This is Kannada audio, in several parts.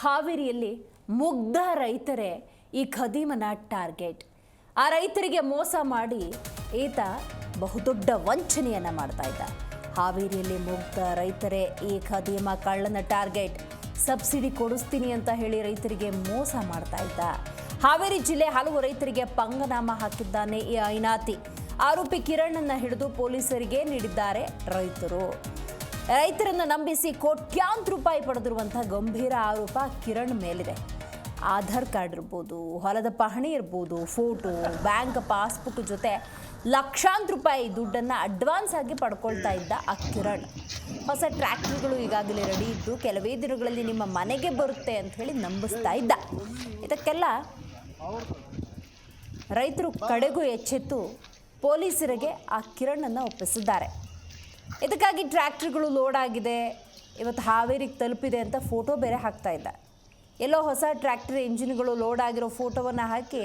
ಹಾವೇರಿಯಲ್ಲಿ ಮುಗ್ಧ ರೈತರೇ ಈ ಖದೀಮನ ಟಾರ್ಗೆಟ್. ಆ ರೈತರಿಗೆ ಮೋಸ ಮಾಡಿ ಈತ ಬಹುದೊಡ್ಡ ವಂಚನೆಯನ್ನು ಮಾಡ್ತಾ ಇದ್ದ. ಹಾವೇರಿಯಲ್ಲಿ ಮುಗ್ಧ ರೈತರೇ ಈ ಖದೀಮ ಕಳ್ಳನ ಟಾರ್ಗೆಟ್. ಸಬ್ಸಿಡಿ ಕೊಡಿಸ್ತೀನಿ ಅಂತ ಹೇಳಿ ರೈತರಿಗೆ ಮೋಸ ಮಾಡ್ತಾ ಇದ್ದ. ಹಾವೇರಿ ಜಿಲ್ಲೆ ಹಲವು ರೈತರಿಗೆ ಪಂಗನಾಮ ಹಾಕಿದ್ದಾನೆ ಈ ಐನಾತಿ. ಆರೋಪಿ ಕಿರಣ್ ಹಿಡಿದು ಪೊಲೀಸರಿಗೆ ನೀಡಿದ್ದಾರೆ ರೈತರು. ರೈತರನ್ನ ನಂಬಿಸಿ ಕೋಟ್ಯಾಂತರ ರೂಪಾಯಿ ಪಡೆದಿರುವಂತಹ ಗಂಭೀರ ಆರೋಪ ಕಿರಣ್ ಮೇಲಿದೆ. ಆಧಾರ್ ಕಾರ್ಡ್ ಇರ್ಬೋದು, ಹೊಲದ ಪಹಣಿ ಇರ್ಬೋದು, ಫೋಟೋ, ಬ್ಯಾಂಕ್ ಪಾಸ್ಬುಕ್ ಜೊತೆ ಲಕ್ಷಾಂತರ ರೂಪಾಯಿ ದುಡ್ಡನ್ನು ಅಡ್ವಾನ್ಸ್ ಆಗಿ ಪಡ್ಕೊಳ್ತಾ ಇದ್ದ ಆ ಕಿರಣ್. ಹೊಸ ಟ್ರ್ಯಾಕ್ಟರ್ಗಳು ಈಗಾಗಲೇ ರೆಡಿ ಇದ್ದು ಕೆಲವೇ ದಿನಗಳಲ್ಲಿ ನಿಮ್ಮ ಮನೆಗೆ ಬರುತ್ತೆ ಅಂತ ಹೇಳಿ ನಂಬಿಸ್ತಾ ಇದ್ದ. ಇದಕ್ಕೆಲ್ಲ ರೈತರು ಕಡೆಗೂ ಎಚ್ಚೆತ್ತು ಪೊಲೀಸರಿಗೆ ಆ ಕಿರಣನ್ನು ಒಪ್ಪಿಸಿದ್ದಾರೆ. ಇದಕ್ಕಾಗಿ ಟ್ರ್ಯಾಕ್ಟ್ರುಗಳು ಲೋಡ್ ಆಗಿದೆ. ಇವತ್ತು ಹಾವೇರಿಗೆ ತಲುಪಿದೆ ಅಂತ ಫೋಟೋ ಬೇರೆ ಹಾಕ್ತಾ ಇದ್ದ. ಎಲ್ಲೋ ಹೊಸ ಟ್ರ್ಯಾಕ್ಟರ್ ಇಂಜಿನ್ಗಳು ಲೋಡ್ ಆಗಿರೋ ಫೋಟೋವನ್ನು ಹಾಕಿ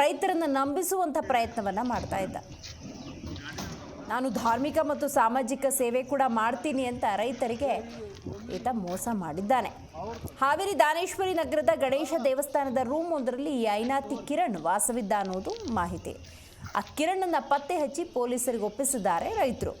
ರೈತರನ್ನು ನಂಬಿಸುವಂಥ ಪ್ರಯತ್ನವನ್ನು ಮಾಡ್ತಾ ಇದ್ದ. ನಾನು ಧಾರ್ಮಿಕ ಮತ್ತು ಸಾಮಾಜಿಕ ಸೇವೆ ಕೂಡ ಮಾಡ್ತೀನಿ ಅಂತ ರೈತರಿಗೆ ಈತ ಮೋಸ ಮಾಡಿದ್ದಾನೆ. ಹಾವೇರಿ ದಾನೇಶ್ವರಿ ನಗರದ ಗಣೇಶ ದೇವಸ್ಥಾನದ ರೂಮ್ ಒಂದರಲ್ಲಿ ಈ ಐನಾತಿ ಕಿರಣ್ ವಾಸವಿದ್ದ ಅನ್ನೋದು ಮಾಹಿತಿ. ಆ ಕಿರಣನ್ನ ಪತ್ತೆ ಹಚ್ಚಿ ಪೊಲೀಸರಿಗೆ ಒಪ್ಪಿಸಿದ್ದಾರೆ ರೈತರು.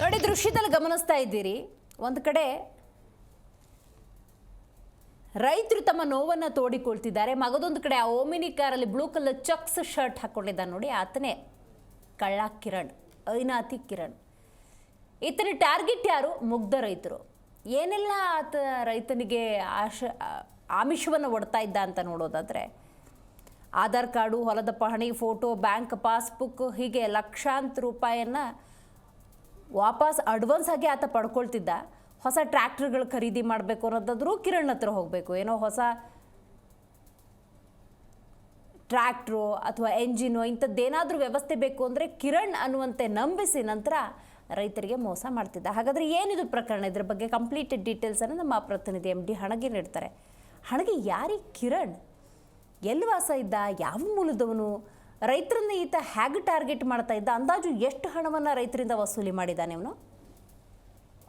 ನೋಡಿ, ದೃಶ್ಯದಲ್ಲಿ ಗಮನಿಸ್ತಾ ಇದ್ದೀರಿ. ಒಂದು ಕಡೆ ರೈತರು ತಮ್ಮ ನೋವನ್ನು ತೋಡಿಕೊಳ್ತಿದ್ದಾರೆ. ಮಗದೊಂದು ಕಡೆ ಆ ಓಮಿನಿ ಕಾರಲ್ಲಿ ಬ್ಲೂ ಕಲರ್ ಚಕ್ಸ್ ಶರ್ಟ್ ಹಾಕೊಂಡಿದ್ದಾನೆ ನೋಡಿ, ಆತನೇ. ಕಳ್ಳ ಕಿರಣ್ ಐನಾತಿ ಕಿರಣ್. ಈತನ ಟಾರ್ಗೆಟ್ ಯಾರು? ಮುಗ್ಧ ರೈತರು. ಏನೆಲ್ಲ ಆತ ರೈತನಿಗೆ ಆಶ, ಆಮಿಷವನ್ನು ಒಡ್ತಾ ಇದ್ದ ಅಂತ ನೋಡೋದಾದರೆ, ಆಧಾರ್ ಕಾರ್ಡು, ಹೊಲದ ಪಹಣಿ, ಫೋಟೋ, ಬ್ಯಾಂಕ್, ಪಾಸ್ಬುಕ್, ಹೀಗೆ ಲಕ್ಷಾಂತರ ರೂಪಾಯಿಯನ್ನು ವಾಪಸ್ ಅಡ್ವಾನ್ಸ್ ಆಗಿ ಆತ ಪಡ್ಕೊಳ್ತಿದ್ದ. ಹೊಸ ಟ್ರ್ಯಾಕ್ಟರ್ಗಳು ಖರೀದಿ ಮಾಡಬೇಕು ಅನ್ನೋದಾದರೂ ಕಿರಣ್ ಹತ್ರ ಹೋಗಬೇಕು. ಏನೋ ಹೊಸ ಟ್ರ್ಯಾಕ್ಟ್ರು ಅಥವಾ ಎಂಜಿನು ಇಂಥದ್ದೇನಾದರೂ ವ್ಯವಸ್ಥೆ ಬೇಕು ಅಂದರೆ ಕಿರಣ್ ಅನ್ನುವಂತೆ ನಂಬಿಸಿ ನಂತರ ರೈತರಿಗೆ ಮೋಸ ಮಾಡ್ತಿದ್ದ. ಹಾಗಾದರೆ ಏನಿದು ಪ್ರಕರಣ? ಇದ್ರ ಬಗ್ಗೆ ಕಂಪ್ಲೀಟ್ ಡೀಟೇಲ್ಸನ್ನು ನಮ್ಮ ಪ್ರತಿನಿಧಿ ಎಂ ಡಿ ಹಣಗೆ ನೀಡ್ತಾರೆ. ಹಣಗೆ ಯಾರಿಗೆ ಕಿರಣ್? ಎಲ್ಲಿ ವಾಸ ಇದ್ದ? ಯಾವ ಮೂಲದವನು? ರೈತರನ್ನ ಈತ ಹೇಗೆ ಟಾರ್ಗೆಟ್ ಮಾಡ್ತಾ ಇದ್ದ? ಅಂದಾಜು ಎಷ್ಟು ಹಣವನ್ನು ರೈತರಿಂದ ವಸೂಲಿ ಮಾಡಿದ್ದಾನೆ ಇವನು?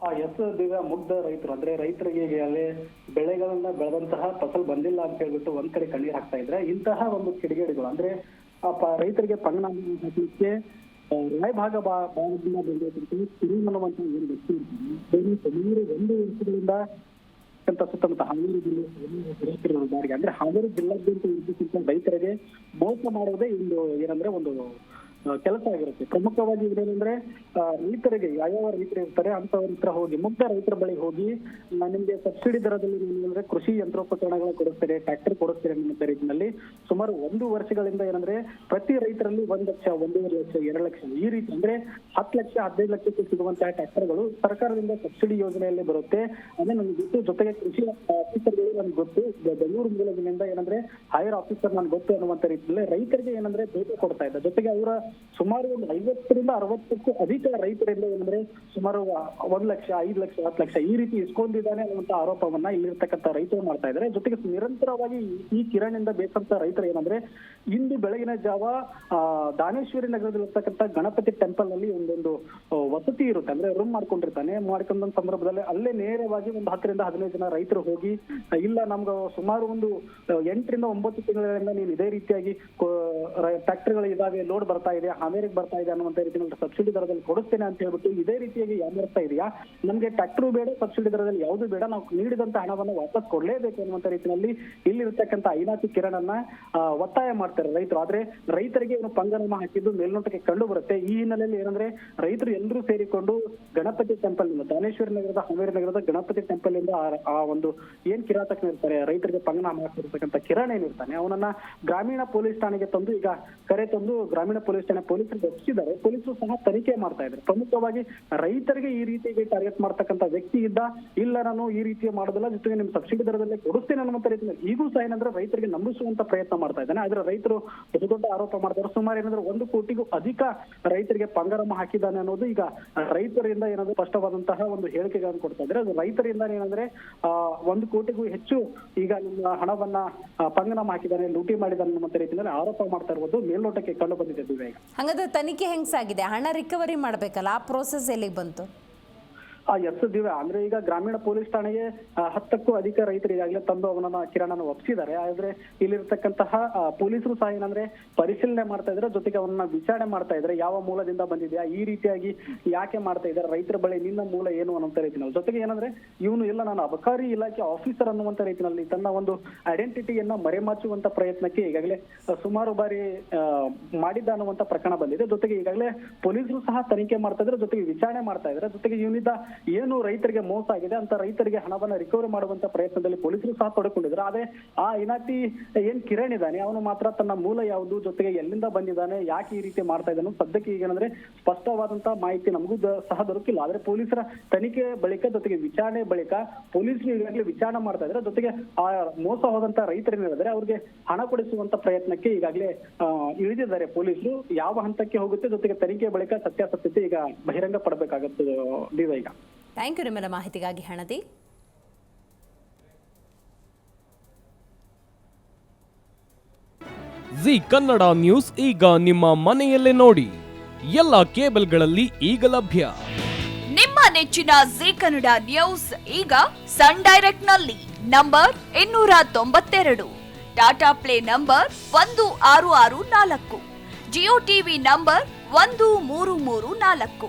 ಆ ಹೆಸರು ದಿವ್ಯ ಮುಗ್ಧ ರೈತರು, ಅಂದ್ರೆ ರೈತರಿಗೆ ಅಲ್ಲಿ ಬೆಳೆಗಳನ್ನ ಬೆಳೆದಂತಹ ಫಸಲ್ ಬಂದಿಲ್ಲ ಅಂತ ಹೇಳ್ಬಿಟ್ಟು ಒಂದ್ ಕಡೆ ಕಣ್ಣೀರ್ ಹಾಕ್ತಾ ಇದ್ರೆ ಇಂತಹ ಒಂದು ಕಿಡಿಗೇಡಿಗಳು, ಅಂದ್ರೆ ಆ ರೈತರಿಗೆ ಪಂಗನಾಮ ಹಾಕಲಿಕ್ಕೆ ರಾಯಭಾಗ ಭಾಗದಿಂದ ಬಂದಿರತಕ್ಕಂಥ ಕಿರಿಮ್ ಅನ್ನುವಂತ ಏನು ವ್ಯಕ್ತಿ ಸುಮಾರು ಒಂದು ವರ್ಷಗಳಿಂದ ಅಂತ ಸುತ್ತಮುತ್ತ ಹಾವೇರಿ ಜಿಲ್ಲೆ ರೈತರು ಬಾರಿಗೆ ಅಂದ್ರೆ ಹಾವೇರಿ ಜಿಲ್ಲಾದ್ಯಂತ ಇರ್ತಕ್ಕಂಥ ರೈತರಿಗೆ ಮೋಸ ಮಾಡೋದೇ ಒಂದು ಏನಂದ್ರೆ ಒಂದು ಕೆಲಸ ಆಗಿರುತ್ತೆ. ಪ್ರಮುಖವಾಗಿ ಇದೇನಂದ್ರೆ ರೈತರಿಗೆ, ಯಾವ್ಯಾವ ರೈತರು ಇರ್ತಾರೆ, ಅಂತವ್ರ ಹತ್ರ ಹೋಗಿ, ಮುಗ್ಧ ರೈತರ ಬಳಿ ಹೋಗಿ ನಿಮ್ಗೆ ಸಬ್ಸಿಡಿ ದರದಲ್ಲಿ ಏನಂದ್ರೆ ಕೃಷಿ ಯಂತ್ರೋಪಕರಣಗಳ ಕೊಡಿಸ್ತಾರೆ, ಟ್ರ್ಯಾಕ್ಟರ್ ಕೊಡಿಸ್ತಾರೆ ನಿಮ್ಮ ರೀತಿಯಲ್ಲಿ ಸುಮಾರು ಒಂದು ವರ್ಷಗಳಿಂದ ಏನಂದ್ರೆ ಪ್ರತಿ ರೈತರಲ್ಲಿ ಒಂದ್ ಲಕ್ಷ, ಒಂದೂವರೆ ಲಕ್ಷ, ಎರಡು ಲಕ್ಷ, ಈ ರೀತಿ ಅಂದ್ರೆ ಹತ್ತು ಲಕ್ಷ, ಹದಿನೈದು ಲಕ್ಷಕ್ಕೆ ಸಿಗುವಂತಹ ಟ್ರ್ಯಾಕ್ಟರ್ಗಳು ಸರ್ಕಾರದಿಂದ ಸಬ್ಸಿಡಿ ಯೋಜನೆಯಲ್ಲಿ ಬರುತ್ತೆ. ಅಂದ್ರೆ ನನ್ಗೆ ಗೊತ್ತು, ಜೊತೆಗೆ ಕೃಷಿ ಆಫೀಸರ್ಗಳು ನನ್ಗೆ ಗೊತ್ತು ಬೆಂಗಳೂರು ಮೂಲದಿಂದ ಏನಂದ್ರೆ ಹೈಯರ್ ಆಫೀಸರ್ ನನ್ಗೆ ಗೊತ್ತು ಅನ್ನುವಂತ ರೀತಿಯಲ್ಲಿ ರೈತರಿಗೆ ಏನಂದ್ರೆ ಭೇಟಿ ಕೊಡ್ತಾ ಇದ್ದ ಜೊತೆಗೆ ಅವರ ಸುಮಾರು ಒಂದು ಐವತ್ತರಿಂದ ಅರವತ್ತಕ್ಕೂ ಅಧಿಕ ರೈತರಿಂದ ಏನಂದ್ರೆ ಸುಮಾರು ಒಂದ್ ಲಕ್ಷ ಐದು ಲಕ್ಷ ಹತ್ತು ಲಕ್ಷ ಈ ರೀತಿ ಇಸ್ಕೊಂಡಿದ್ದಾನೆ ಅನ್ನುವಂತ ಆರೋಪವನ್ನ ಇಲ್ಲಿರ್ತಕ್ಕಂಥ ರೈತರು ಮಾಡ್ತಾ ಇದ್ದಾರೆ. ಜೊತೆಗೆ ನಿರಂತರವಾಗಿ ಈ- ಕಿರಣಿಂದ ಬೇಸಂತ ರೈತರು ಏನಂದ್ರೆ ಇಂದು ಬೆಳಗಿನ ಜಾವ ಆ, ದಾನೇಶ್ವರಿ ನಗರದಲ್ಲಿರ್ತಕ್ಕಂಥ ಗಣಪತಿ ಟೆಂಪಲ್ನಲ್ಲಿ ಒಂದೊಂದು ವಸತಿ ಇರುತ್ತೆ. ಅಂದ್ರೆ ರೂಮ್ ಮಾಡ್ಕೊಂಡಿರ್ತಾನೆ. ಮಾಡ್ಕೊಂಡ ಸಂದರ್ಭದಲ್ಲಿ ಅಲ್ಲೇ ನೇರವಾಗಿ ಒಂದು ಹತ್ತರಿಂದ ಹದಿನೈದು ಜನ ರೈತರು ಹೋಗಿ ಇಲ್ಲ ನಮ್ಗೆ ಸುಮಾರು ಒಂದು ಎಂಟರಿಂದ ಒಂಬತ್ತು ತಿಂಗಳಿಂದ ನೀನು ಇದೇ ರೀತಿಯಾಗಿ ಟ್ರ್ಯಾಕ್ಟರ್ಗಳು ಇದಾವೆ ಲೋಡ್ ಬರ್ತಾ ಇದೆ, ಹಾವೇರಿಗೆ ಬರ್ತಾ ಇದೆ ಅನ್ನುವಂತ ರೀತಿಯಲ್ಲಿ ಸಬ್ಸಿಡಿ ದರದಲ್ಲಿ ಕೊಡಿಸ್ತೇನೆ ಅಂತ ಹೇಳ್ಬಿಟ್ಟು ಇದೇ ರೀತಿಯಾಗಿ ಯಾಮರ್ತಾ ಇದೆಯಾ? ನಮ್ಗೆ ಟ್ರ್ಯಾಕ್ಟರ್ ಬೇಡ ಸಬ್ಸಿಡಿ ದರದಲ್ಲಿ ಯಾವುದು ಬೇಡ, ನಾವು ನೀಡಿದಂತ ಹಣವನ್ನು ವಾಪಸ್ ಕೊಡಲೇಬೇಕು ಅನ್ನುವಂತ ರೀತಿಯಲ್ಲಿ ಇಲ್ಲಿರ್ತಕ್ಕಂಥ ಐನಾತಿ ಕಿರಣನ್ನ ಒತ್ತಾಯ ಮಾಡ್ತಾರೆ ರೈತರು. ಆದ್ರೆ ರೈತರಿಗೆ ಏನು ಪಂಗನಾಮ ಹಾಕಿದ್ದು ಮೇಲ್ನೋಟಕ್ಕೆ ಕಂಡು ಬರುತ್ತೆ. ಈ ಹಿನ್ನೆಲೆಯಲ್ಲಿ ಏನಂದ್ರೆ ರೈತರು ಎಲ್ಲರೂ ಸೇರಿಕೊಂಡು ಗಣಪತಿ ಟೆಂಪಲ್ ದಾನೇಶ್ವರಿ ನಗರದ, ಹಾವೇರಿ ನಗರದ ಗಣಪತಿ ಟೆಂಪಲ್ ಇಂದ ಆ- ಆ ಒಂದು ಏನ್ ಕಿರಾತಕ್ಕೆ ಇರ್ತಾರೆ ರೈತರಿಗೆ ಪಂಗನಾಮ ಹಾಕಿರ್ತಕ್ಕಂಥ ಕಿರಣ್ ಏನಿರ್ತಾನೆ, ಅವನನ್ನ ಗ್ರಾಮೀಣ ಪೊಲೀಸ್ ಠಾಣೆಗೆ ತಂದು ಈಗ ಕರೆ ತಂದು ಗ್ರಾಮೀಣ ಪೊಲೀಸ್ ಠಾಣೆ ಪೊಲೀಸರಿಗೆ ಒಪ್ಪಿಸಿದ್ದಾರೆ ಪೊಲೀಸರು ಸಹ ತನಿಖೆ ಮಾಡ್ತಾ ಇದ್ದಾರೆ. ಪ್ರಮುಖವಾಗಿ ರೈತರಿಗೆ ಈ ರೀತಿಯಾಗಿ ಟಾರ್ಗೆಟ್ ಮಾಡ್ತಕ್ಕಂಥ ವ್ಯಕ್ತಿ ಇದ್ದ, ಇಲ್ಲ ನಾನು ಈ ರೀತಿ ಮಾಡೋದಿಲ್ಲ, ಜೊತೆಗೆ ನಿಮ್ ಸಬ್ಸಿಡಿ ದರದಲ್ಲಿ ಕೊಡುತ್ತೇನೆ ಅನ್ನುವಂತ ರೀತಿಯಲ್ಲಿ ಈಗೂ ಸಹ ಏನಂದ್ರೆ ರೈತರಿಗೆ ನಂಬಿಸುವಂತ ಪ್ರಯತ್ನ ಮಾಡ್ತಾ ಇದ್ದಾನೆ. ಆದ್ರೆ ರೈತರು ದೊಡ್ಡ ದೊಡ್ಡ ಆರೋಪ ಮಾಡ್ತಾರೆ. ಸುಮಾರು ಏನಂದ್ರೆ ಒಂದು ಕೋಟಿಗೂ ಅಧಿಕ ರೈತರಿಗೆ ಪಂಗರಮ ಹಾಕಿದ್ದಾನೆ ಅನ್ನೋದು ಈಗ ರೈತರಿಂದ ಏನಾದ್ರು ಸ್ಪಷ್ಟವಾದಂತಹ ಒಂದು ಹೇಳಿಕೆಗಳನ್ನು ಕೊಡ್ತಾ ಇದ್ರೆ ಅದು ರೈತರಿಂದ ಏನಂದ್ರೆ ಒಂದು ಕೋಟಿಗೂ ಹೆಚ್ಚು ಈಗ ನಿಮ್ಮ ಹಣವನ್ನ ಪಂಗನಾಮ ಹಾಕಿದ್ದಾನೆ, ಲೂಟಿ ಮಾಡಿದ್ದಾನೆ ಅನ್ನುವಂತ ರೀತಿಯಲ್ಲಿ ಆರೋಪ ಮಾಡ್ತಾ ಇರುವುದು ಮೇಲ್ನೋಟಕ್ಕೆ ಕಂಡು ಬಂದಿದೆ ಹಂಗಾದ್ರೆ ಈಗ. ಹಾಗಾದ್ರೆ ತನಿಖೆ ಹೆಂಗ್ ಸಾಗಿದೆ ಹಣ ರಿಕವರಿ ಮಾಡಬೇಕಲ್ಲ, ಆ ಪ್ರೋಸೆಸ್ ಎಲ್ಲಿಗೆ ಬಂತು? ಎಸ್ ದಿವ್ಯ ಅಂದ್ರೆ ಈಗ ಗ್ರಾಮೀಣ ಪೊಲೀಸ್ ಠಾಣೆಗೆ ಆ, ಹತ್ತಕ್ಕೂ ಅಧಿಕ ರೈತರು ಈಗಾಗಲೇ ತಂದು ಅವನನ್ನ ಕಿರಣನ ಒಪ್ಪಿಸಿದ್ದಾರೆ ಆದ್ರೆ ಇಲ್ಲಿರ್ತಕ್ಕಂತಹ ಆ, ಪೊಲೀಸರು ಸಹ ಏನಂದ್ರೆ ಪರಿಶೀಲನೆ ಮಾಡ್ತಾ ಇದ್ರೆ ಜೊತೆಗೆ ಅವನನ್ನ ವಿಚಾರಣೆ ಮಾಡ್ತಾ ಇದ್ರೆ ಯಾವ ಮೂಲದಿಂದ ಬಂದಿದ್ಯಾ ಈ ರೀತಿಯಾಗಿ ಯಾಕೆ ಮಾಡ್ತಾ ಇದ್ದಾರೆ ರೈತರ ಬಳಿ ನಿನ್ನ ಮೂಲ ಏನು ಅನ್ನುವಂತ ರೀತಿನಲ್ಲಿ ಜೊತೆಗೆ ಏನಂದ್ರೆ ಇವನು ಇಲ್ಲ ನಾನು ಅಬಕಾರಿ ಇಲಾಖೆ ಆಫೀಸರ್ ಅನ್ನುವಂತ ರೀತಿನಲ್ಲಿ ತನ್ನ ಒಂದು ಐಡೆಂಟಿಟಿಯನ್ನ ಮರೆಮಾಚುವಂತ ಪ್ರಯತ್ನಕ್ಕೆ ಈಗಾಗಲೇ ಸುಮಾರು ಬಾರಿ ಆ, ಮಾಡಿದ್ದ ಅನ್ನುವಂತ ಪ್ರಕರಣ ಬಂದಿದೆ. ಜೊತೆಗೆ ಈಗಾಗಲೇ ಪೊಲೀಸರು ಸಹ ತನಿಖೆ ಮಾಡ್ತಾ ಇದ್ರೆ ಜೊತೆಗೆ ವಿಚಾರಣೆ ಮಾಡ್ತಾ ಇದ್ದಾರೆ. ಜೊತೆಗೆ ಇವನಿಂದ ಏನು ರೈತರಿಗೆ ಮೋಸ ಆಗಿದೆ, ಅಂತ ರೈತರಿಗೆ ಹಣವನ್ನ ರಿಕವರಿ ಮಾಡುವಂತ ಪ್ರಯತ್ನದಲ್ಲಿ ಪೊಲೀಸರು ಸಹ ತೊಡಕೊಂಡಿದ್ರು ಆದ್ರೆ ಆ ಇನಾತಿ ಏನ್ ಕಿರಣ್ ಇದ್ದಾನೆ, ಅವನು ಮಾತ್ರ ತನ್ನ ಮೂಲ ಯಾವುದು, ಜೊತೆಗೆ ಎಲ್ಲಿಂದ ಬಂದಿದ್ದಾನೆ, ಯಾಕೆ ಈ ರೀತಿ ಮಾಡ್ತಾ ಇದ್ದಾನೆ ಸದ್ಯಕ್ಕೆ ಈಗ ಏನಂದ್ರೆ ಸ್ಪಷ್ಟವಾದಂತಹ ಮಾಹಿತಿ ನಮಗೂ ಸಹ ದೊರಕಿಲ್ಲ. ಆದ್ರೆ ಪೊಲೀಸರ ತನಿಖೆ ಬಳಿಕ ಜೊತೆಗೆ ವಿಚಾರಣೆ ಬಳಿಕ ಪೊಲೀಸರು ಈಗಾಗಲೇ ವಿಚಾರಣೆ ಮಾಡ್ತಾ ಇದ್ರೆ ಜೊತೆಗೆ ಆ ಮೋಸ ಹೋದಂತ ರೈತರೇನಿದ್ದಾರೆ ಅವ್ರಿಗೆ ಹಣ ಕೊಡಿಸುವಂತ ಪ್ರಯತ್ನಕ್ಕೆ ಈಗಾಗಲೇ ಇಳಿದಿದ್ದಾರೆ ಪೊಲೀಸರು. ಯಾವ ಹಂತಕ್ಕೆ ಹೋಗುತ್ತೆ, ಜೊತೆಗೆ ತನಿಖೆ ಬಳಿಕ ಸತ್ಯಾಸತ್ಯತೆ ಈಗ ಬಹಿರಂಗ ಪಡಬೇಕಾಗತ್ತೆ ಈಗ. ಥ್ಯಾಂಕ್ ಯು ನಿಮ್ಮೆಲ್ಲ ಮಾಹಿತಿಗಾಗಿ ಹಣದಿ. ಜಿ ಕನ್ನಡ ನ್ಯೂಸ್ ಈಗ ನಿಮ್ಮ ಮನೆಯಲ್ಲೇ ನೋಡಿ. ಎಲ್ಲ ಕೇಬಲ್ಗಳಲ್ಲಿ ಈಗ ಲಭ್ಯ. ನಿಮ್ಮ ನೆಚ್ಚಿನ ಜಿ ಕನ್ನಡ ನ್ಯೂಸ್ ಈಗ ಸನ್ ಡೈರೆಕ್ಟ್ನಲ್ಲಿ ನಂಬರ್ ಇನ್ನೂರ ತೊಂಬತ್ತೆರಡು. ಟಾಟಾ ಪ್ಲೇ ನಂಬರ್ ಒಂದು ಆರು ಆರು ನಾಲ್ಕು. ಜಿಯೋ ಟಿವಿ ನಂಬರ್ ಒಂದು ಮೂರು ಮೂರು ನಾಲ್ಕು.